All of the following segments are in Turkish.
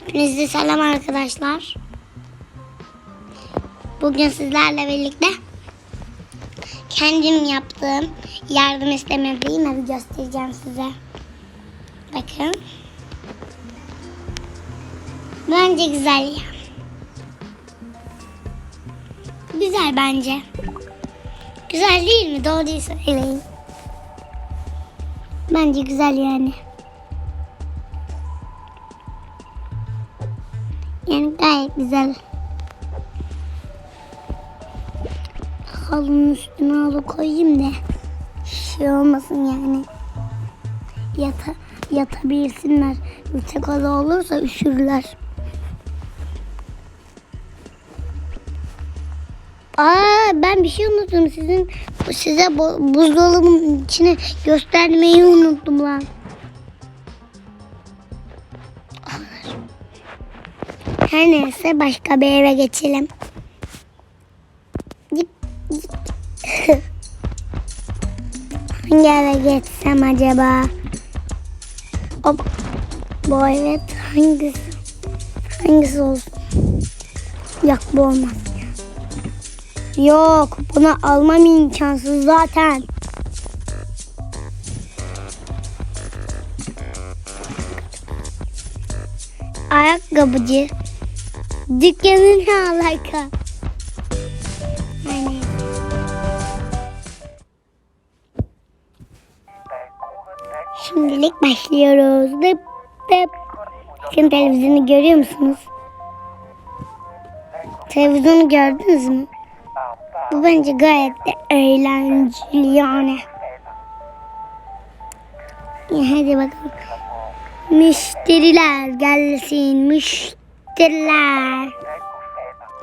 Hepinize selam arkadaşlar. Bugün sizlerle birlikte kendim yaptığım yardım istemediğim evi göstereceğim size. Bakın. Bence güzel ya. Güzel bence. Güzel değil mi? Doğruyu söyleyin. Bence güzel yani. Yani gayet güzel. Halının üstüne halı koyayım da şey olmasın yani. Yata, yatabilsinler. Yüksek halı olursa üşürler. Aa ben bir şey unuttum. Sizin size bu- buzdolabının içine göstermeyi unuttum lan. Her neyse başka bir eve geçelim. Hangi eve geçsem acaba? Hop. Bu evet hangisi? Hangisi olsun? Yok bu olmaz. Yok bunu almam imkansız zaten. Ayakkabıcı. Dükkanın ne alaka? Yani. Şimdilik başlıyoruz. Dıp dıp. Bakın televizyonu görüyor musunuz? Televizyonu gördünüz mü? Bu bence gayet de eğlenceli yani. Ya hadi bakalım. Müşteriler gelsin. Müşteriler.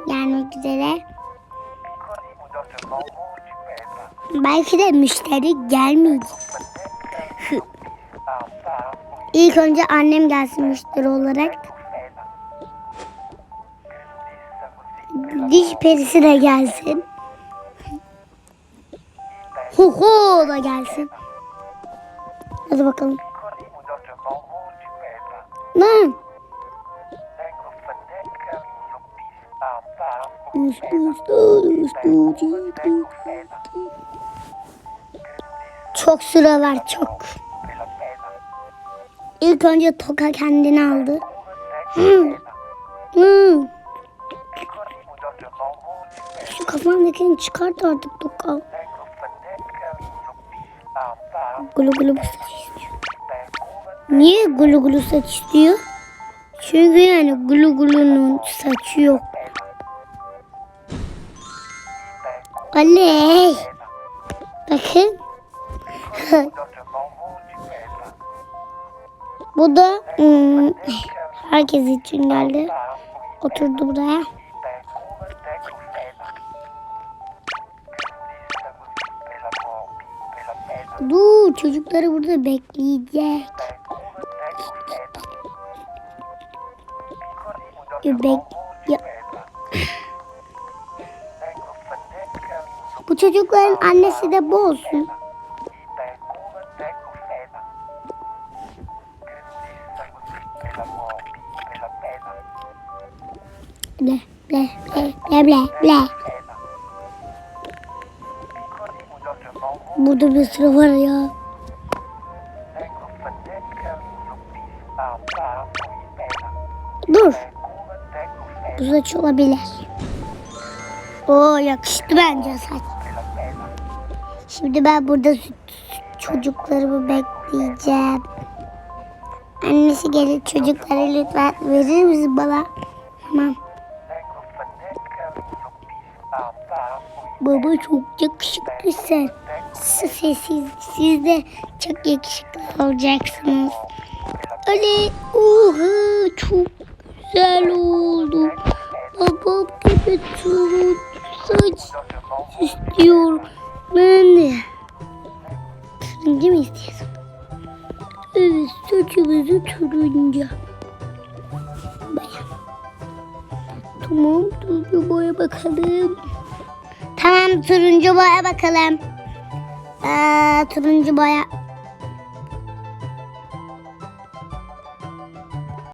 Gelmek üzere. Belki de müşteri gelmeyecek. İlk önce annem gelsin müşteri olarak. Diş perisi de gelsin. Hu hu da gelsin. Hadi bakalım. Lan. Çok sıra var çok. İlk önce Toka kendini aldı. Şu kafandakini çıkart artık Toka. Gulu gulu bu saç istiyor. Niye gulu gulu saç istiyor? Çünkü yani gulu gulunun saçı yok. Oley. Bakın. Bu da hmm, herkes için geldi. Oturdu buraya. Dur çocukları burada bekleyecek. Bek ya. Bu çocukların annesi de bu olsun. Ble ble ble ble ble ble. Burada bir sürü var ya. Dur. Bu saç olabilir. Oo yakıştı bence saç. Şimdi ben burada çocuklarımı bekleyeceğim. Annesi gelir çocukları lütfen verir misin bana? Tamam. Baba çok yakışıklısın. Siz, siz, siz de çok yakışıklı olacaksınız. Öyle oha çok güzel oldu. Babam gibi turuncu saç istiyor. Evet saçımızı turuncu. Tamam turuncu boya bakalım. Tamam turuncu boya bakalım. Ee, turuncu boya